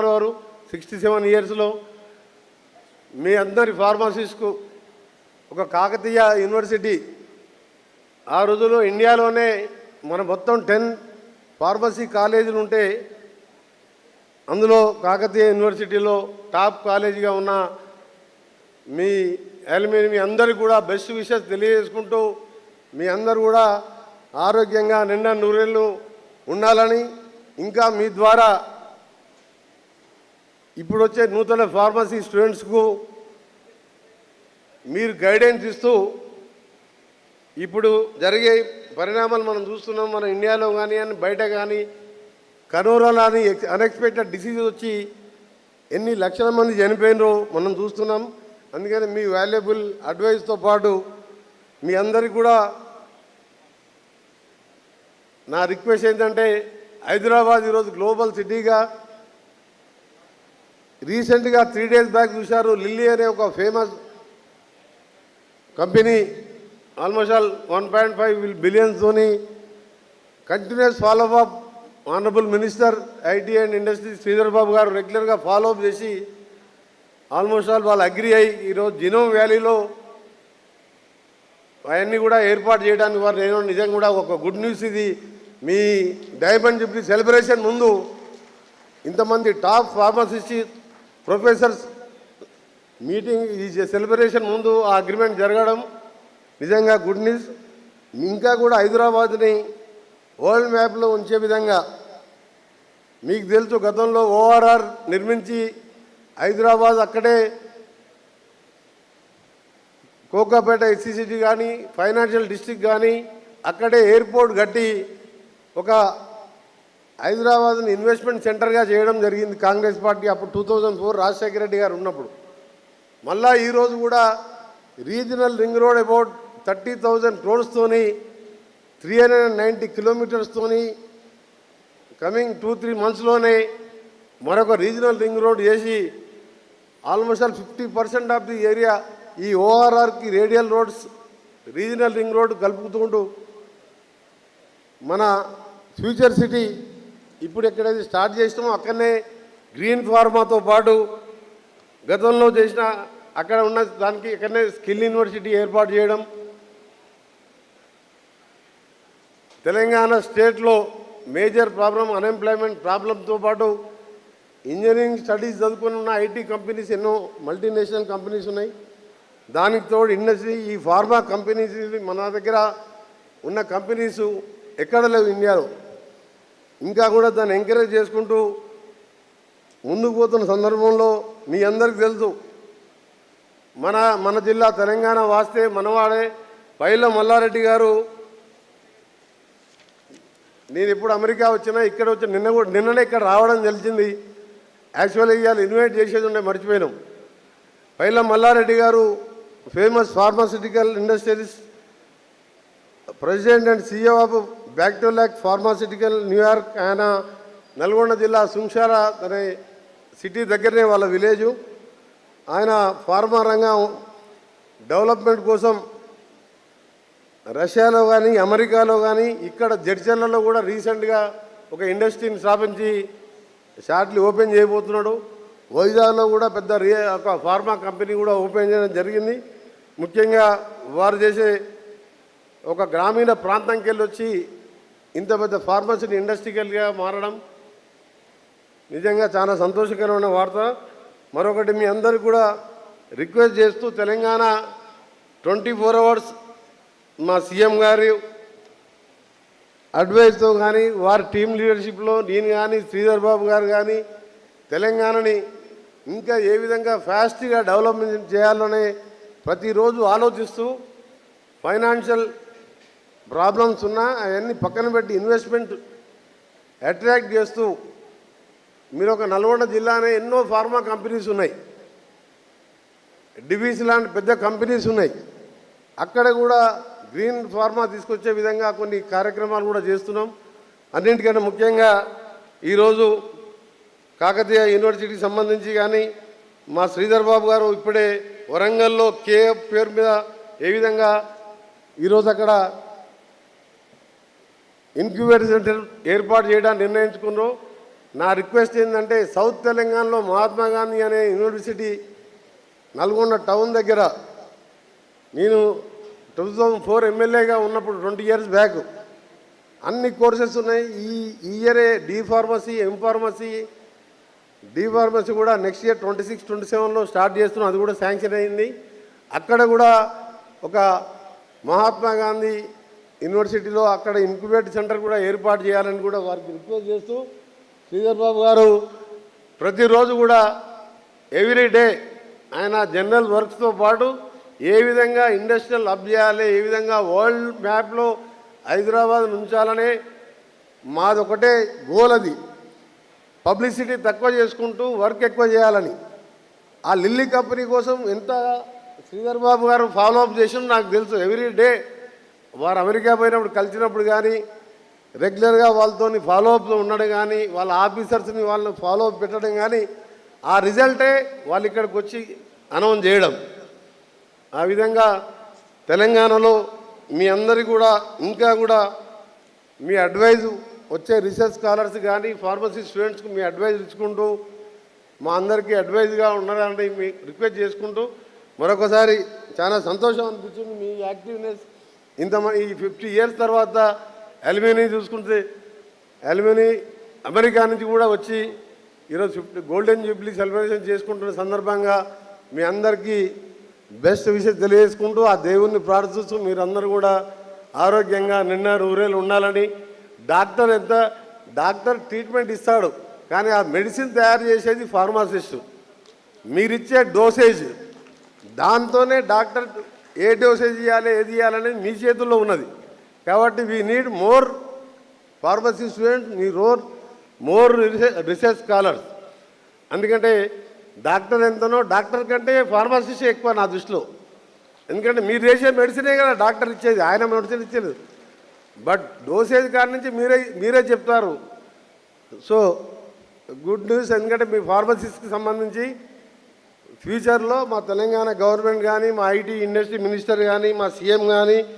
ఉన్నారు వారు sixty seven ఇయర్స్లో మీ అందరి ఫార్మసిస్ట్కు ఒక కాకతీయ యూనివర్సిటీ ఆ రోజుల్లో ఇండియాలోనే మన మొత్తం టెన్ ఫార్మసీ కాలేజీలు ఉంటే అందులో కాకతీయ యూనివర్సిటీలో టాప్ కాలేజీగా ఉన్న మీ అల్యూమిని మీ అందరికి కూడా బెస్ట్ విషెస్ తెలియజేసుకుంటూ మీ అందరు కూడా ఆరోగ్యంగా నిండా నూరేళ్ళు ఉండాలని ఇంకా మీ ద్వారా ఇప్పుడు వచ్చే నూతన ఫార్మసీ స్టూడెంట్స్కు మీరు గైడెన్స్ ఇస్తూ ఇప్పుడు జరిగే పరిణామాలు మనం చూస్తున్నాం మన ఇండియాలో కానీ అని బయట కానీ కరోనా అని అన్ఎక్స్పెక్టెడ్ డిసీజ్ వచ్చి ఎన్ని లక్షల మంది చనిపోయినరో మనం చూస్తున్నాం. అందుకని మీ వాల్యుబుల్ అడ్వైస్తో పాటు మీ అందరికి కూడా నా రిక్వెస్ట్ ఏంటంటే హైదరాబాద్ ఈరోజు గ్లోబల్ సిటీగా రీసెంట్గా త్రీ డేస్ బ్యాక్ చూశారు లిల్లీ అనే ఒక famous company almost all one point five బిలియన్స్తోని continuous follow up honourable minister IT and industry Sridhar Babu garu రెగ్యులర్గా ఫాలో అప్ చేసి ఆల్మోస్ట్ ఆల్ వాళ్ళు అగ్రి అయ్యి ఈరోజు జినోమ్ వ్యాలీలో అవన్నీ కూడా ఏర్పాటు చేయడానికి వారు నేను నిజంగా కూడా ఒక గుడ్ న్యూస్ ఇది. మీ డైమండ్ జూబ్లీ సెలబ్రేషన్ ముందు ఇంతమంది టాప్ ఫార్మసిస్ట్ ప్రొఫెసర్స్ మీటింగ్ ఈ సెలబ్రేషన్ ముందు ఆ అగ్రిమెంట్ జరగడం నిజంగా గుడ్ న్యూస్. ఇంకా కూడా హైదరాబాద్ని వరల్డ్ మ్యాప్లో ఉంచే విధంగా మీకు తెలుసు గతంలో ఓఆర్ఆర్ నిర్మించి హైదరాబాద్ అక్కడే కోకాపేట ఎస్సీసిటీ కానీ ఫైనాన్షియల్ డిస్ట్రిక్ట్ కానీ అక్కడే ఎయిర్పోర్ట్ కట్టి ఒక హైదరాబాద్ని ఇన్వెస్ట్మెంట్ సెంటర్గా చేయడం జరిగింది కాంగ్రెస్ పార్టీ అప్పుడు two thousand four Rajasekhara Reddy garu ఉన్నప్పుడు. మళ్ళా ఈరోజు కూడా regional ring road about thirty thousand క్రోడ్స్తోని three hundred and ninety కిలోమీటర్స్తోని కమింగ్ టూ త్రీ మంత్స్లోనే మరొక రీజనల్ రింగ్ రోడ్ చేసి almost all fifty percent of the area ఈ ఓఆర్ఆర్కి radial roads regional ring road కలుపుకుంటూ మన ఫ్యూచర్ సిటీ ఇప్పుడు ఎక్కడైతే స్టార్ట్ చేసినామో అక్కడనే గ్రీన్ ఫార్మాతో పాటు గతంలో చేసిన అక్కడ ఉన్న దానికి ఇక్కడనే స్కిల్ యూనివర్సిటీ ఏర్పాటు చేయడం. తెలంగాణ స్టేట్లో మేజర్ ప్రాబ్లం అన్ఎంప్లాయ్మెంట్ ప్రాబ్లంతో పాటు ఇంజనీరింగ్ స్టడీస్ చదువుకుని ఉన్న ఐటీ కంపెనీస్ ఎన్నో మల్టీనేషనల్ కంపెనీస్ ఉన్నాయి. దానికి తోడు ఇండస్ట్రీ ఈ ఫార్మా కంపెనీస్ మన దగ్గర ఉన్న కంపెనీస్ ఎక్కడ లేవు ఇండియాలో. ఇంకా కూడా దాన్ని ఎంకరేజ్ చేసుకుంటూ ముందుకు పోతున్న సందర్భంలో మీ అందరికీ తెలుసు. మన మన జిల్లా తెలంగాణ వాస్తే మనవాడే పైల మల్లారెడ్డి గారు నేను ఎప్పుడు అమెరికా వచ్చినా ఇక్కడ వచ్చి నిన్న కూడా నిన్ననే ఇక్కడ రావడం తెలిసింది. యాక్చువల్గా ఇవాళ ఇన్వైట్ చేసేది ఉండే మర్చిపోయినాం. Paila Malla Reddy garu famous pharmaceutical industries president and CEO of Bactolac pharmaceutical New York ఆయన నల్గొండ జిల్లా సుంషార అనే సిటీ దగ్గరనే వాళ్ళ విలేజు. ఆయన ఫార్మా రంగం డెవలప్మెంట్ కోసం రష్యాలో కానీ అమెరికాలో కానీ ఇక్కడ జడ్చర్లలో కూడా రీసెంట్గా ఒక ఇండస్ట్రీని స్థాపించి షార్ట్లీ ఓపెన్ చేయబోతున్నాడు. వైజాగ్లో కూడా పెద్ద రియా ఒక ఫార్మా కంపెనీ కూడా ఓపెన్ చేయడం జరిగింది. ముఖ్యంగా వారు చేసే ఒక గ్రామీణ ప్రాంతంకి వెళ్ళి వచ్చి ఇంత పెద్ద ఫార్మసీని ఇండస్ట్రియల్గా మారడం నిజంగా చాలా సంతోషకరమైన వార్త. మరొకటి మీ అందరు కూడా రిక్వెస్ట్ చేస్తూ తెలంగాణ ట్వంటీ ఫోర్ అవర్స్ మా సీఎం గారు అడ్వైస్తో కానీ వారి టీం లీడర్షిప్లో నేను కానీ శ్రీధర్ బాబు గారు కానీ తెలంగాణని ఇంకా ఏ విధంగా ఫాస్ట్గా డెవలప్మెంట్ చేయాలనే ప్రతిరోజు ఆలోచిస్తూ ఫైనాన్షియల్ ప్రాబ్లమ్స్ ఉన్నా అవన్నీ పక్కన పెట్టి ఇన్వెస్ట్మెంట్ అట్రాక్ట్ చేస్తూ మీరు ఒక నల్గొండ జిల్లానే ఎన్నో ఫార్మా కంపెనీస్ ఉన్నాయి. డివిస్ లాంటి పెద్ద కంపెనీస్ ఉన్నాయి. అక్కడ కూడా గ్రీన్ ఫార్మా తీసుకొచ్చే విధంగా కొన్ని కార్యక్రమాలు కూడా చేస్తున్నాం. అన్నింటికంటే ముఖ్యంగా ఈరోజు కాకతీయ యూనివర్సిటీకి సంబంధించి కానీ మా శ్రీధర్ బాబు గారు ఇప్పుడే వరంగల్లో కేఎఫ్ పేరు మీద ఏ విధంగా ఈరోజు అక్కడ ఇంక్యుబేటర్ సెంటర్ ఏర్పాటు చేయడానికి నిర్ణయించుకున్నారో. నా రిక్వెస్ట్ ఏంటంటే సౌత్ తెలంగాణలో మహాత్మా గాంధీ అనే యూనివర్సిటీ నల్గొండ టౌన్ దగ్గర నేను టూ థౌజండ్ ఫోర్ ఎమ్మెల్యేగా ఉన్నప్పుడు ట్వంటీ ఇయర్స్ బ్యాక్ అన్ని కోర్సెస్ ఉన్నాయి. ఈ ఈ ఇయరే D pharmacy M pharmacy D pharmacy కూడా next year twenty six twenty సెవెన్లో స్టార్ట్ చేస్తున్నాం. అది కూడా శాంక్షన్ అయింది. అక్కడ కూడా ఒక మహాత్మా గాంధీ యూనివర్సిటీలో అక్కడ ఇంక్యుబేట్ సెంటర్ కూడా ఏర్పాటు చేయాలని కూడా వారికి రిక్వెస్ట్ చేస్తూ శ్రీధర్ బాబు గారు ప్రతిరోజు కూడా ఎవ్రీ డే ఆయన జనరల్ వర్క్స్తో పాటు ఏ విధంగా ఇండస్ట్రియల్ హబ్ చేయాలి ఏ విధంగా వరల్డ్ మ్యాప్లో హైదరాబాద్ ఉంచాలనే మాదొకటే గోల్ అది. పబ్లిసిటీ తక్కువ చేసుకుంటూ వర్క్ ఎక్కువ చేయాలని. ఆ లిల్లీ కంపెనీ కోసం ఎంత శ్రీధర్ బాబు గారు ఫాలో అప్ చేసిన నాకు తెలుసు. ఎవ్రీ డే వారు అమెరికా పోయినప్పుడు కలిసినప్పుడు కానీ రెగ్యులర్గా వాళ్ళతో ఫాలో అప్ ఉండడం కానీ వాళ్ళ ఆఫీసర్స్ని వాళ్ళని ఫాలో అప్ పెట్టడం కానీ ఆ రిజల్టే వాళ్ళు ఇక్కడికి వచ్చి అనౌన్స్ చేయడం. ఆ విధంగా తెలంగాణలో మీ అందరి కూడా ఇంకా కూడా మీ అడ్వైజ్ వచ్చే రీసెర్చ్ స్కాలర్స్ కానీ ఫార్మసీ స్టూడెంట్స్కి మీ అడ్వైజ్ ఇచ్చుకుంటూ మా అందరికీ అడ్వైజ్గా ఉండాలని మీ రిక్వెస్ట్ చేసుకుంటూ మరొకసారి చాలా సంతోషం అనిపించింది మీ యాక్టివ్నెస్. ఇంత ఈ ఫిఫ్టీ ఇయర్స్ తర్వాత అల్యూమిని చూసుకుంటే అల్యూమిని అమెరికా నుంచి కూడా వచ్చి ఈరోజు ఫిఫ్టీ గోల్డెన్ జూబ్లీ సెలబ్రేషన్ చేసుకుంటున్న సందర్భంగా మీ అందరికీ బెస్ట్ విషయం తెలియజేసుకుంటూ ఆ దేవుణ్ణి ప్రార్థిస్తూ మీరందరూ కూడా ఆరోగ్యంగా నిన్న ఊరేలు ఉండాలని డాక్టర్ ఎంత డాక్టర్ ట్రీట్మెంట్ ఇస్తాడు కానీ ఆ మెడిసిన్ తయారు చేసేది ఫార్మాసిస్ట్. మీరిచ్చే డోసేజ్ దాంతోనే డాక్టర్ ఏ డోసేజ్ ఇవ్వాలి ఏది ఇవ్వాలనేది మీ చేతుల్లో ఉన్నది. కాబట్టి we need more pharmacy students మీ రోర్ మోర్ రీసెర్చ్ స్కాలర్స్ ఎందుకంటే డాక్టర్ ఎంతనో డాక్టర్ కంటే ఫార్మసిస్ట్ ఎక్కువ నా దృష్టిలో. ఎందుకంటే మీరు చేసే మెడిసినే కదా డాక్టర్ ఇచ్చేది ఆయన మెడిసిన్ ఇచ్చేది. బట్ డోసేజ్ కాడి నుంచి మీరే మీరే చెప్తారు. సో గుడ్ న్యూస్ ఎందుకంటే మీ ఫార్మసిస్ట్కి సంబంధించి ఫ్యూచర్లో మా తెలంగాణ గవర్నమెంట్ కానీ మా ఐటీ ఇండస్ట్రీ మినిస్టర్ కానీ మా సీఎం కానీ